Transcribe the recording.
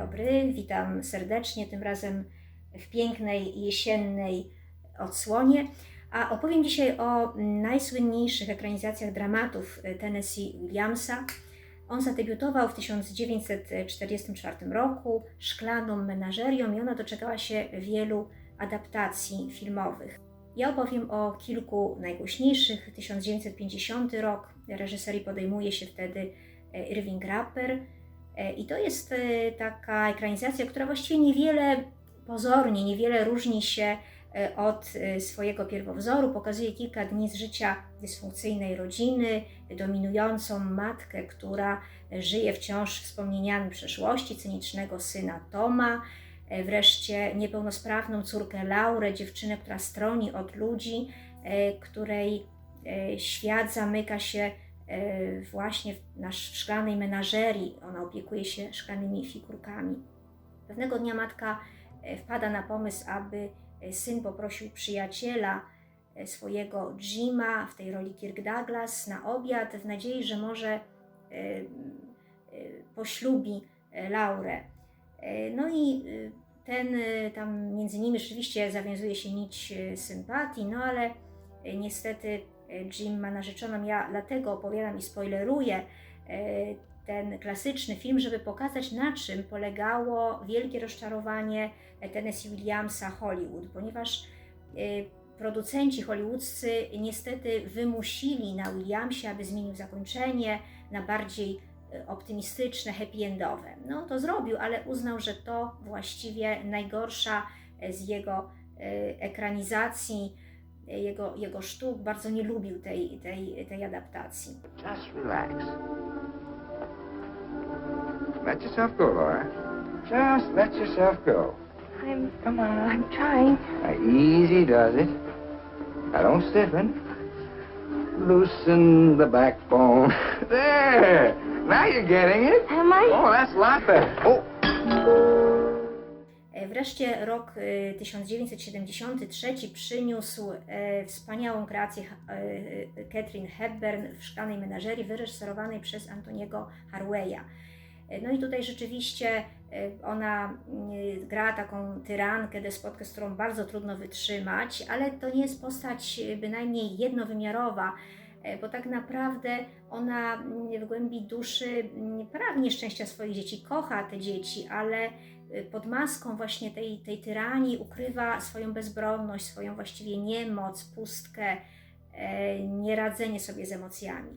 dobry, witam serdecznie, tym razem w pięknej jesiennej odsłonie. A opowiem dzisiaj o najsłynniejszych ekranizacjach dramatów Tennessee Williamsa. On zadebiutował w 1944 roku szklaną menażerią i ona doczekała się wielu adaptacji filmowych. Ja opowiem o kilku najgłośniejszych. 1950 rok, reżyserii podejmuje się wtedy Irving Rapper. E, I to jest e, taka ekranizacja, która właściwie niewiele, pozornie, niewiele różni się e, od swojego pierwowzoru. Pokazuje kilka dni z życia dysfunkcyjnej rodziny, dominującą matkę, która żyje wciąż wspomnieniami przeszłości, cynicznego syna Toma, wreszcie niepełnosprawną córkę Laurę, dziewczynę, która stroni od ludzi, której świat zamyka się właśnie na szklanej menażerii. Opiekuje się szklanymi figurkami. Pewnego dnia matka e, wpada na pomysł, aby e, syn poprosił przyjaciela swojego Jima w tej roli Kirk Douglas na obiad w nadziei, że może poślubi Laurę. No i ten tam między nimi rzeczywiście zawiązuje się nić sympatii, no ale niestety Jim ma narzeczoną. Ja dlatego opowiadam i spoileruję e, ten klasyczny film, żeby pokazać na czym polegało wielkie rozczarowanie Tennessee Williamsa Hollywood, ponieważ e, producenci hollywoodzcy niestety wymusili na Williamsie, aby zmienił zakończenie na bardziej e, optymistyczne, happy endowe. No to zrobił, ale uznał, że to właściwie najgorsza z jego ekranizacji jego, jego sztuk, bardzo nie lubił tej, tej, tej adaptacji. Just relax. Let yourself go, Laura. Just let yourself go. I'm. Come on. I'm trying. Now, easy does it. Now, don't stiffen. Loosen the backbone. There. Now you're getting it. Am I? Oh, that's a lot better. Oh. E, Wreszcie rok e, 1973 przyniósł e, wspaniałą kreację e, e, Catherine Hepburn w szklanej menażerii wyreżyserowanej przez Antoniego Harweya. E, No i tutaj rzeczywiście e, ona mm, gra taką tyrankę, despotkę, z którą bardzo trudno wytrzymać, ale to nie jest postać e, bynajmniej jednowymiarowa, e, bo tak naprawdę ona mm, w głębi duszy mm, pragnie szczęścia swoich dzieci, kocha te dzieci, ale pod maską właśnie tej, tej tyranii ukrywa swoją bezbronność, swoją właściwie niemoc, pustkę, e, nieradzenie sobie z emocjami.